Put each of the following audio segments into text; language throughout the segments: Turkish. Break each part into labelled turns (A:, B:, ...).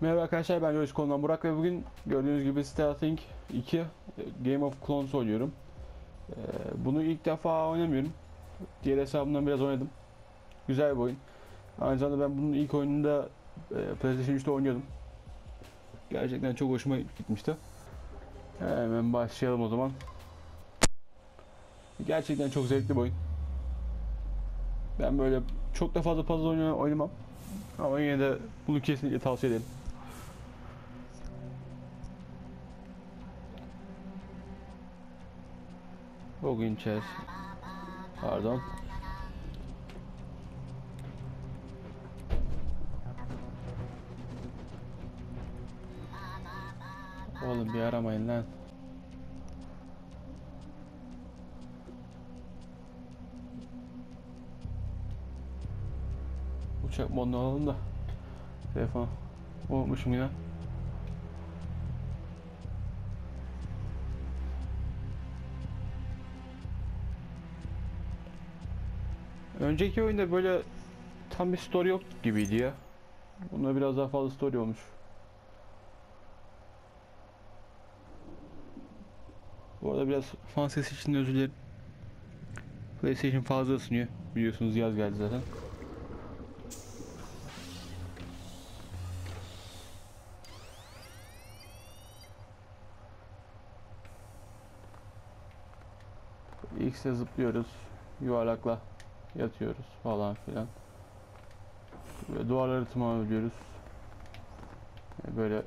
A: Merhaba arkadaşlar ben Joyce Konudan Burak ve bugün gördüğünüz gibi Stealthing 2 e, Game of Clones oynuyorum. Ee, Bunu ilk defa oynamıyorum. Diğer hesabımdan biraz oynadım. Güzel bir oyun. Aynı zamanda ben bunun ilk oyununda e, PlayStation 3'te oynuyordum. Gerçekten çok hoşuma gitmişti. Hemen başlayalım o zaman. Gerçekten çok zevkli bir oyun. Ben böyle çok da fazla puzzle oynamam. Ama yine de bunu kesinlikle tavsiye ederim. Bugün chess. Pardon. Oğlum bir aramayın lan. Uçak modunu alalım da. Telefon. Unutmuşum yine. Önceki oyunda böyle tam bir story yok gibiydi ya. Bunda biraz daha fazla story olmuş. Bu arada biraz fan sesi için özür dilerim. PlayStation fazla ısınıyor. Biliyorsunuz yaz geldi zaten. X'e zıplıyoruz. Yuvarlakla yatıyoruz falan filan. Böyle duvarları tırmanabiliyoruz. Yani Böyle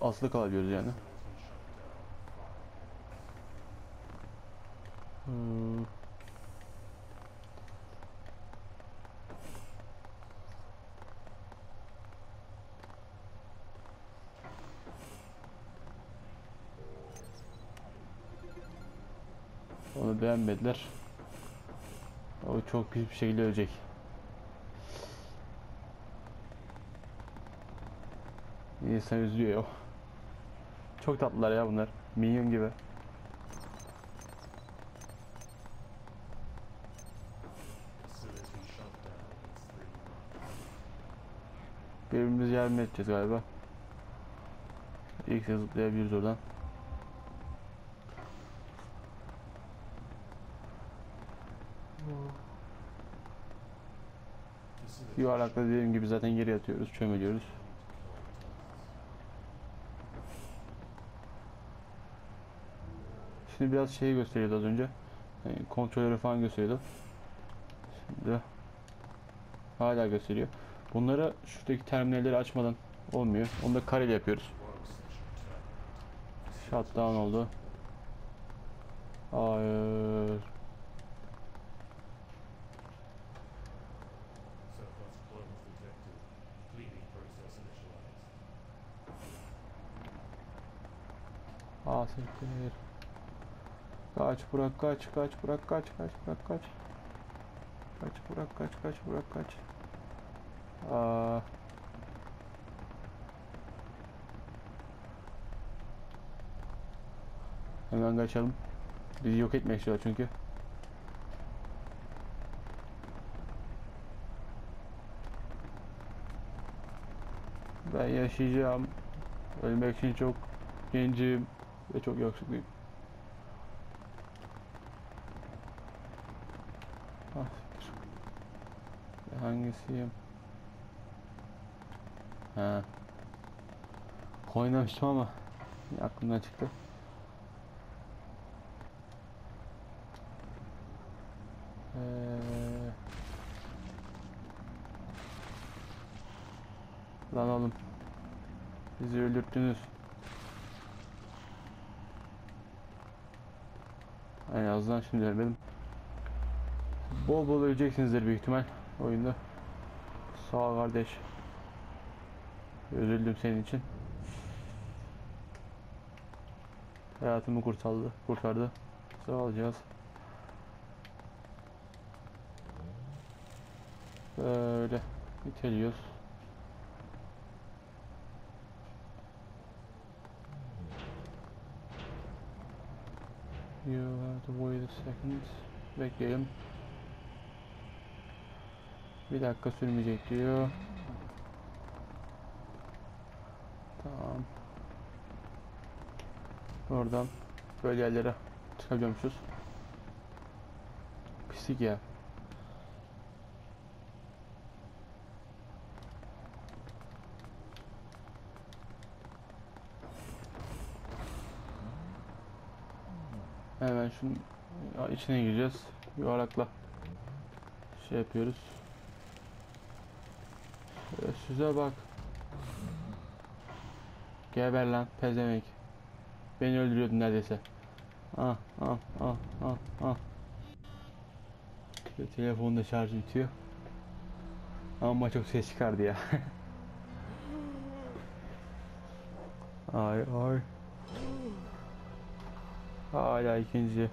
A: asılı kalabiliyoruz yani. Hmm. Onu beğenmediler. Çok pis bir şekilde ölecek. İnsan üzülüyor ya. Çok tatlılar ya bunlar. Minyon gibi. Birbirimize yardım edeceğiz galiba. İlk zıplayabiliriz oradan. Yuvarlakta dediğim gibi zaten geri yatıyoruz, çömeliyoruz. Şimdi biraz şeyi gösteriyordu az önce. Yani kontrolleri falan gösteriyordu. Şimdi hala gösteriyor. Bunlara şuradaki terminalleri açmadan olmuyor. Onu da kareli yapıyoruz. Shutdown oldu. Hayır. Aa siktir. Kaç Burak kaç kaç Burak kaç kaç Burak kaç. Kaç Burak kaç kaç Burak kaç. Aa. Hemen kaçalım. Bizi yok etmek istiyor çünkü. Ben yaşayacağım. Ölmek için çok gencim ve çok yakışıklıyım. Ah. Ben Hangisiyim? Ha. Oynamıştım ama aklımdan çıktı. Ee... Lan oğlum. Bizi öldürttünüz. En azından şimdi ölmedim. Bol bol öleceksinizdir büyük ihtimal oyunda. Sağ ol kardeş. Üzüldüm senin için. Hayatımı kurtardı. Kurtardı. Sağ olacağız. Böyle iteliyoruz. To wait a second. Bekleyelim. Bir dakika sürmeyecek diyor. Tamam. Oradan böyle yerlere çıkabiliyormuşuz. Pislik ya. Hemen şunun içine gireceğiz. Yuvarlakla şey yapıyoruz. Şöyle size bak. Geber lan pezevenk. Beni öldürüyordun neredeyse. Ah ah ah ah ah. Te- Telefonun da şarjı bitiyor. Ama çok ses çıkardı ya. ay ay. Hala ikinci.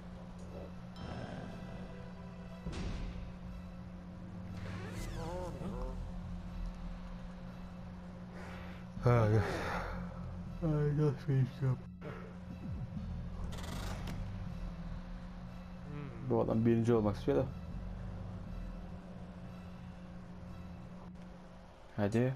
A: Ay, nasıl yiyeceğim? Bu adam birinci olmak istiyor da. Hadi.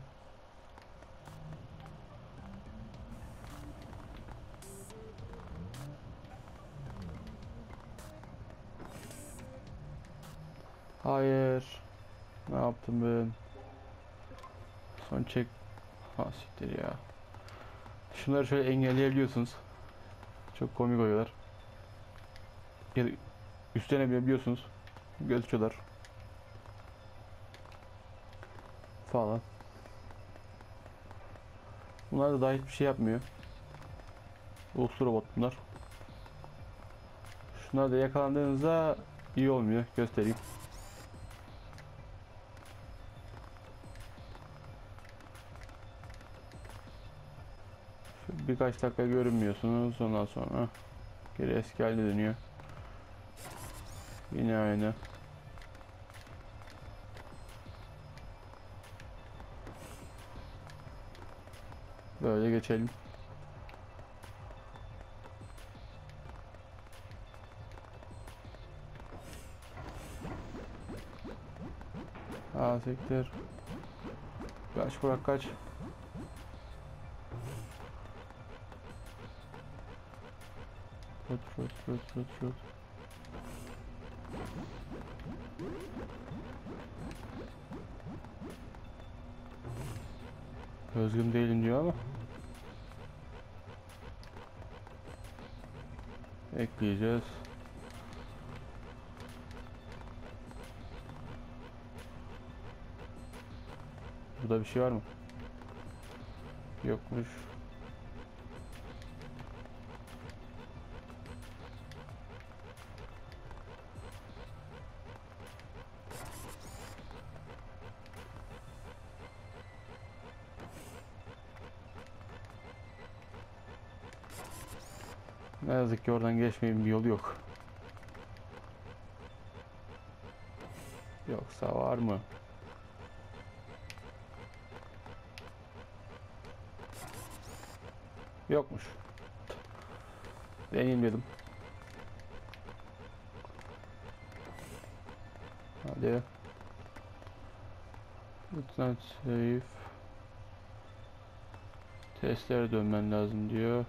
A: Yaptım ben? Son çek. Ha siktir ya. Şunları şöyle engelleyebiliyorsunuz. Çok komik oluyorlar. Ya üstlenebiliyorsunuz. Gözüküyorlar. Falan. Bunlar da daha hiçbir şey yapmıyor. Uluslu robot bunlar. Şunlar da yakalandığınızda iyi olmuyor. Göstereyim. Birkaç dakika görünmüyorsunuz. Ondan sonra geri eski haline dönüyor. Yine aynı. Böyle geçelim. Aa siktir. Kaç bırak kaç. Rut rut rut rut rut. Özgün değilim diyor ama. Ekleyeceğiz. Burada bir şey var mı? Yokmuş. Ne yazık ki oradan geçmeyin bir yolu yok. Yoksa var mı? Yokmuş. Deneyim dedim. Hadi. Lütfen save. Testlere dönmen lazım diyor.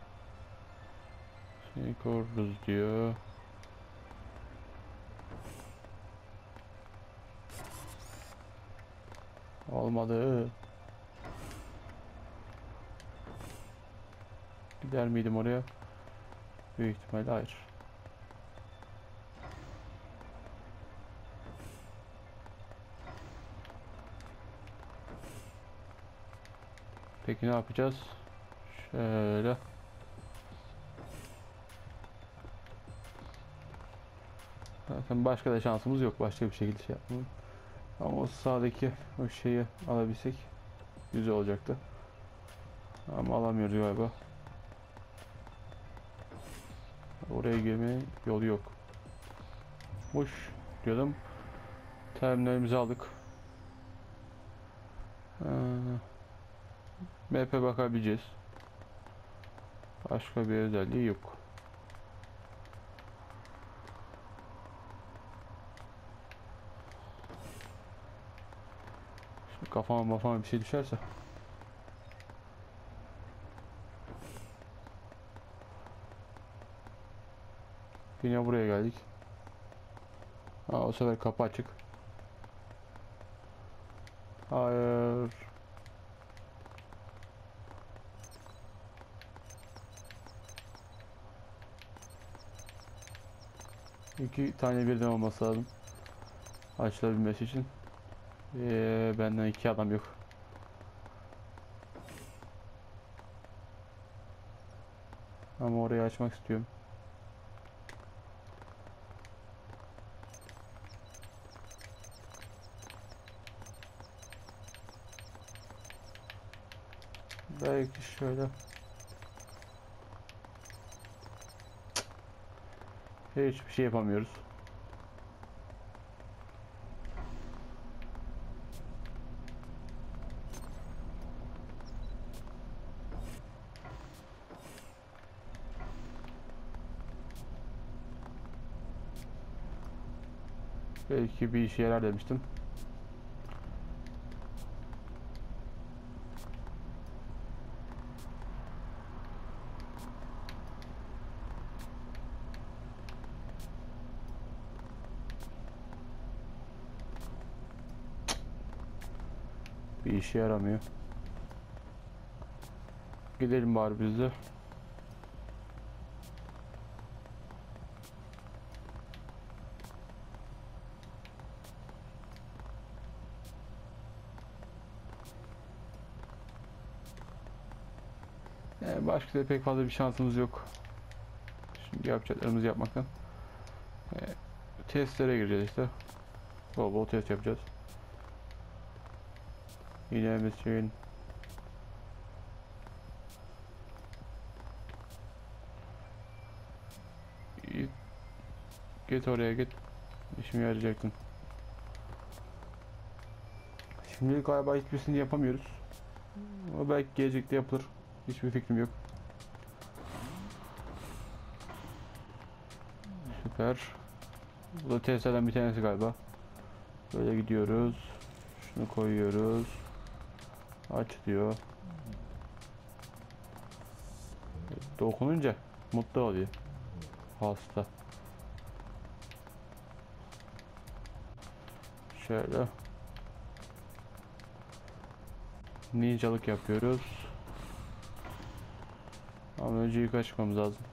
A: Seni koruruz diyor. Olmadı. Gider miydim oraya? Büyük ihtimalle hayır. Peki ne yapacağız? Şöyle. Zaten başka da şansımız yok. Başka bir şekilde şey yapmam. Ama o sağdaki o şeyi alabilsek güzel olacaktı. Ama alamıyoruz galiba. Oraya girmeye yolu yok. Muş diyordum. Terminalimizi aldık. Ee, map'e bakabileceğiz. Başka bir özelliği yok. Kafama mafama bir şey düşerse. Yine buraya geldik. Ha, o sefer kapı açık. Hayır. İki tane birden olması lazım. Açılabilmesi için. Ee, benden iki adam yok. Ama orayı açmak istiyorum. Belki şöyle. Hiçbir şey yapamıyoruz. Belki bir işe yarar demiştim. Bir işe yaramıyor. Gidelim bari biz de. Da pek fazla bir şansımız yok. Şimdi yapacaklarımızı yapmaktan. Ee, testlere gireceğiz işte. Bol bol test yapacağız. Yine misin? Git- Git oraya git. İşimi yarayacaktın. Şimdilik galiba hiçbirisini yapamıyoruz. Ama belki gelecekte yapılır. Hiçbir fikrim yok. Süper. Bu da testlerden bir tanesi galiba. Böyle gidiyoruz. Şunu koyuyoruz. Aç diyor. Dokununca mutlu oluyor. Hasta. Şöyle. Ninjalık yapıyoruz. Ama önce yukarı çıkmamız lazım.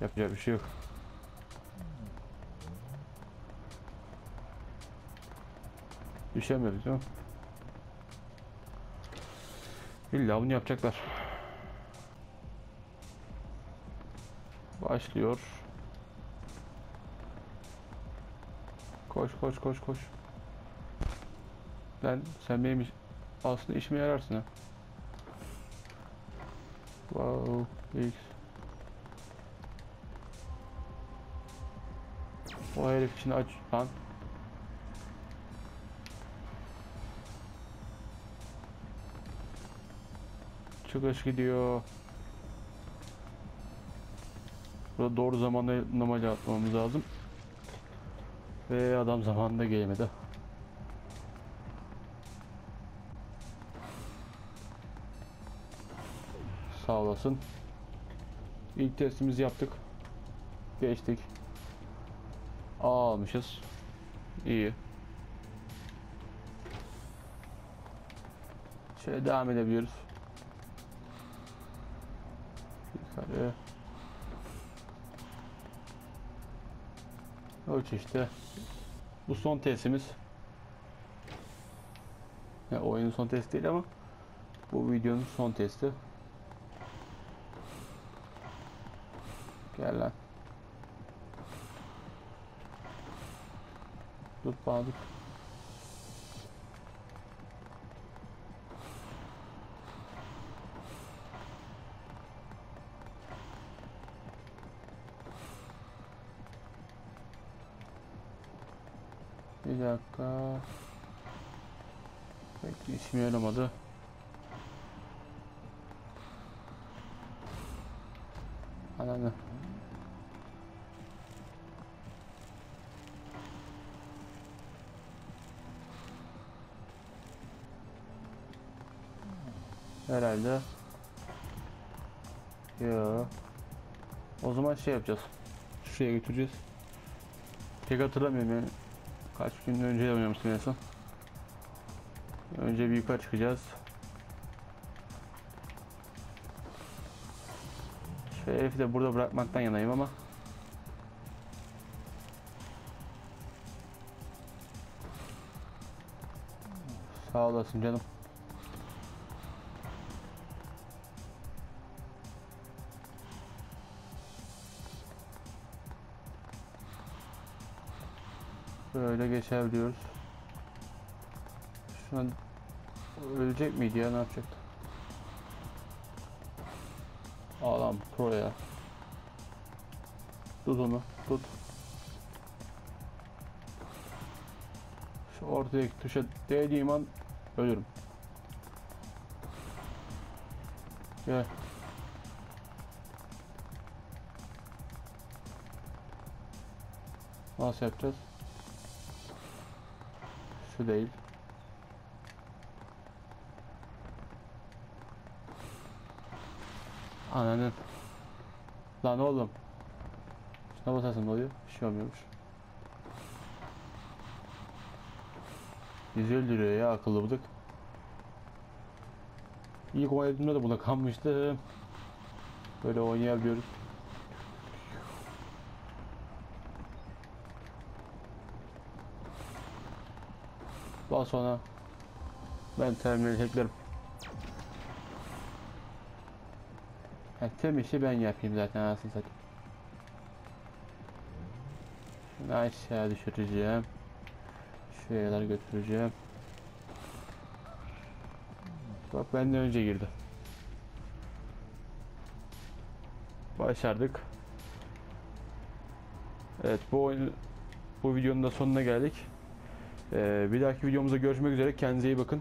A: Yapacak bir şey yok. Düşemedik değil mi? İlla bunu yapacaklar. Başlıyor. Koş koş koş koş. Lan sen benim aslında işime yararsın ha. Wow, X. O herif için aç lan. Çıkış gidiyor. Burada doğru zamanlamayla atmamız lazım. Ve adam zamanında gelmedi. Sağ olasın. İlk testimizi yaptık. Geçtik. A almışız. İyi. Şöyle devam edebiliyoruz. Yukarı. Ölç işte. Bu son testimiz. Ya oyunun son testi değil ama bu videonun son testi. Gel lan. Bana tut. Bir dakika. Bekle ismi yaramadı. Herhalde. Ya. O zaman şey yapacağız. Şuraya götüreceğiz. Pek hatırlamıyorum yani. Kaç gün önce oynamıştım en son. Önce bir yukarı çıkacağız. Şu herifi de burada bırakmaktan yanayım ama. Sağ olasın canım. Böyle geçebiliyoruz. Şuna ölecek miydi ya ne yapacaktı? Ağlam pro ya. Tut onu tut. Şu ortadaki tuşa değdiğim an ölürüm. Gel. Nasıl yapacağız? Şu değil. Ananın. Lan oğlum. Şuna basarsın ne oluyor? Bir şey olmuyormuş. Bizi öldürüyor ya akıllı bıdık. İlk oynadığımda da buna kanmıştım. Böyle oynayabiliyoruz. Daha sonra ben terminali hacklerim. Yani tüm işi ben yapayım zaten anasını satayım. Şunu aşağı düşüreceğim. Şuraya kadar götüreceğim. Bak benden önce girdi. Başardık. Evet bu oyun, bu videonun da sonuna geldik. Ee, bir dahaki videomuzda görüşmek üzere. Kendinize iyi bakın.